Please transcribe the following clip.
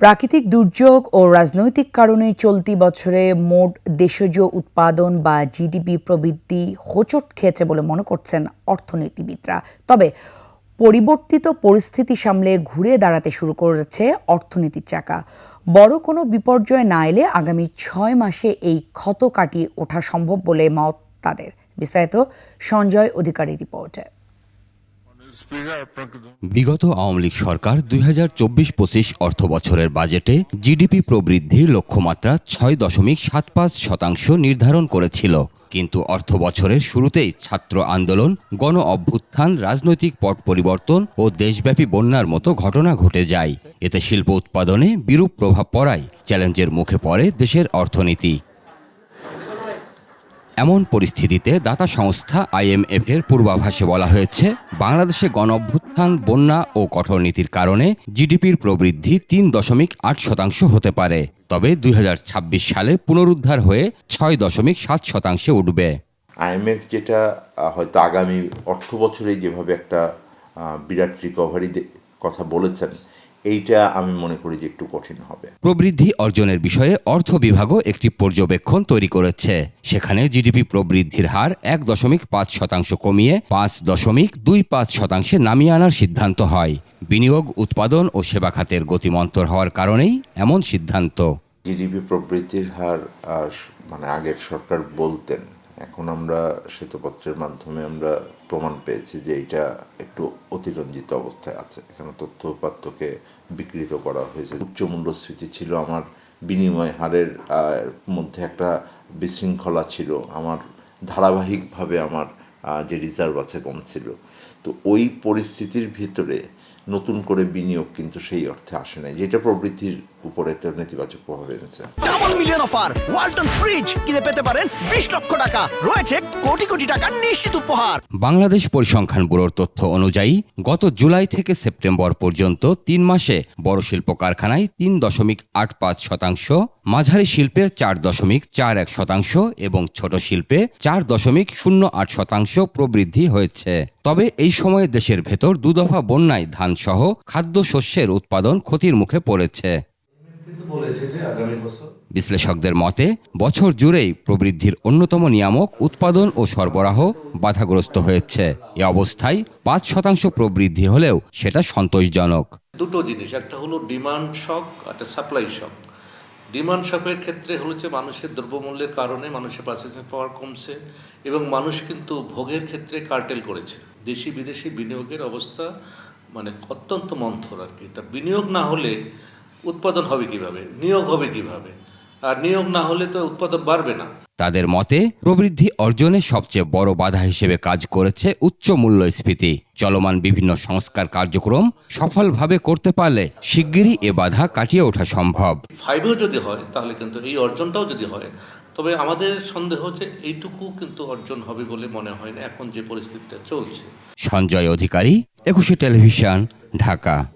প্রাকৃতিক দুর্যোগ ও রাজনৈতিক কারণে চলতি বছরে মোট দেশজ উৎপাদন বা জিডিপি প্রবৃদ্ধি হোঁচট খেয়েছে বলে মনে করছেন অর্থনীতিবিদরা। তবে পরিবর্তিত পরিস্থিতি সামলে ঘুরে দাঁড়াতে শুরু করেছে অর্থনীতির চাকা। বড় কোনো বিপর্যয় না এলে আগামী ছয় মাসে এই ক্ষত কাটিয়ে ওঠা সম্ভব বলে মত তাদের। বিস্তারিত সঞ্জয় অধিকারী রিপোর্টে। বিগত আওয়ামী লীগ সরকার দুই হাজার চব্বিশ পঁচিশ অর্থ বছরের বাজেটে জিডিপি প্রবৃদ্ধির লক্ষ্যমাত্রা ছয় দশমিক সাত পাঁচ শতাংশ নির্ধারণ করেছিল। কিন্তু অর্থ বছরের শুরুতেই ছাত্র আন্দোলন, গণ অভ্যুত্থান, রাজনৈতিক পট পরিবর্তন ও দেশব্যাপী বন্যার মতো ঘটনা ঘটে যায়। এতে শিল্প উৎপাদনে বিরূপ প্রভাব পড়ায়, চ্যালেঞ্জের মুখে পড়ে দেশের অর্থনীতি। এমন পরিস্থিতিতে দাতা সংস্থা আইএমএফ এর পূর্বাভাসে বলা হয়েছে, বাংলাদেশে গণঅভ্যুত্থান, বন্যা ও কঠোর নীতির কারণে জিডিপির প্রবৃদ্ধি তিন দশমিক আট শতাংশ হতে পারে। তবে দুই হাজার ছাব্বিশ সালে পুনরুদ্ধার হয়ে ছয় দশমিক সাত শতাংশে উঠবে। আইএমএফ যেটা হয়তো আগামী অর্থ বছরে যেভাবে একটা বিরাট রিকভারি কথা বলেছেন এইটা আমি মনে করি যে একটু কঠিন হবে। প্রবৃদ্ধি অর্জনের বিষয়ে অর্থ বিভাগও একটি পর্যবেক্ষণ তৈরি করেছে। সেখানে জিডিপি প্রবৃদ্ধির হার এক দশমিক পাঁচ শতাংশ কমিয়ে পাঁচ দশমিক দুই পাঁচ শতাংশে নামিয়ে আনার সিদ্ধান্ত হয়। বিনিয়োগ উৎপাদন ও সেবা খাতের গতিমন্তর হওয়ার কারণেই এমন সিদ্ধান্ত। জিডিপি প্রবৃদ্ধির হার মানে আগের সরকার বলতেন এখন আমরা শ্বেতপত্রের মাধ্যমে আমরা প্রমাণ পেয়েছি যে এটা একটু অতিরঞ্জিত অবস্থায় আছে। এখানে তথ্য উপাত্তকে বিকৃত করা হয়েছে। উচ্চ মূল্যস্ফীতি ছিল আমার বিনিময় হারের মধ্যে একটা বিশৃঙ্খলা ছিল। আমার ধারাবাহিকভাবে আমার যে রিজার্ভ আছে কম ছিল। তো ওই পরিস্থিতির ভিতরে নতুন করে বিনিয়োগ কিন্তু সেই অর্থে আসে নাই যেটা প্রবৃদ্ধির উপরে একটা নেতিবাচক প্রভাব এনেছে। Double million offer Walton fridge কিনে পেতে পারেন বিশ লক্ষ টাকা রয়েছে কোটি কোটি টাকার নিশ্চিত উপহার। বাংলাদেশ পরিসংখ্যান ব্যুরোর তথ্য অনুযায়ী গত জুলাই থেকে সেপ্টেম্বর পর্যন্ত তিন মাসে বড় শিল্প কারখানায় তিন দশমিক আট পাঁচ শতাংশ মাঝারি শিল্পের চার দশমিক চার এক শতাংশ এবং ছোট শিল্পে চার দশমিক শূন্য আট শতাংশ প্রবৃদ্ধি হয়েছে। তবে এই সময়ে দেশের ভেতর দুদফা বন্যায় ধানসহ খাদ্যশস্যের উৎপাদন ক্ষতির মুখে পড়েছে। বিশ্লেষকদের মতে বছর জুড়েই প্রবৃদ্ধির অন্যতম নিয়ামক উৎপাদন ও সরবরাহ বাধাগ্রস্ত হয়েছে। এ অবস্থায় পাঁচ শতাংশ প্রবৃদ্ধি হলেও সেটা সন্তোষজনক। দুটো জিনিস একটা হলো ডিমান্ড শক একটা সাপ্লাই শক। ডিমান্ড শকের ক্ষেত্রে হলো যে মানুষের দ্রব্যমূল্যের কারণে মানুষের পারচেসিং পাওয়ার কমছে এবং মানুষ কিন্তু ভোগের ক্ষেত্রে কার্টেল করেছে। দেশি বিদেশি বিনিয়োগের অবস্থা মানে অত্যন্ত মন্থর আর কি। তা বিনিয়োগ না হলে উৎপাদন হবে কীভাবে? নিয়োগ হবে কীভাবে? আর নিয়োগ না হলে তো উৎপাদন বাড়বে না। তাদের মতে প্রবৃদ্ধি অর্জনে সবচেয়ে বড় বাধা হিসেবে কাজ করেছে উচ্চ মূল্যস্ফীতি। চলমান বিভিন্ন সংস্কার কার্যক্রম সফলভাবে করতে পারলে শিগগিরই এ বাধা কাটিয়ে ওঠা সম্ভব। ফাইভেও যদি হয় তাহলে কিন্তু এই অর্জনটাও যদি হয় তবে আমাদের সন্দেহ যে এইটুকু কিন্তু অর্জন হবে বলে মনে হয় না। এখন যে পরিস্থিতিটা চলছে। সঞ্জয় অধিকারী একুশে টেলিভিশন ঢাকা।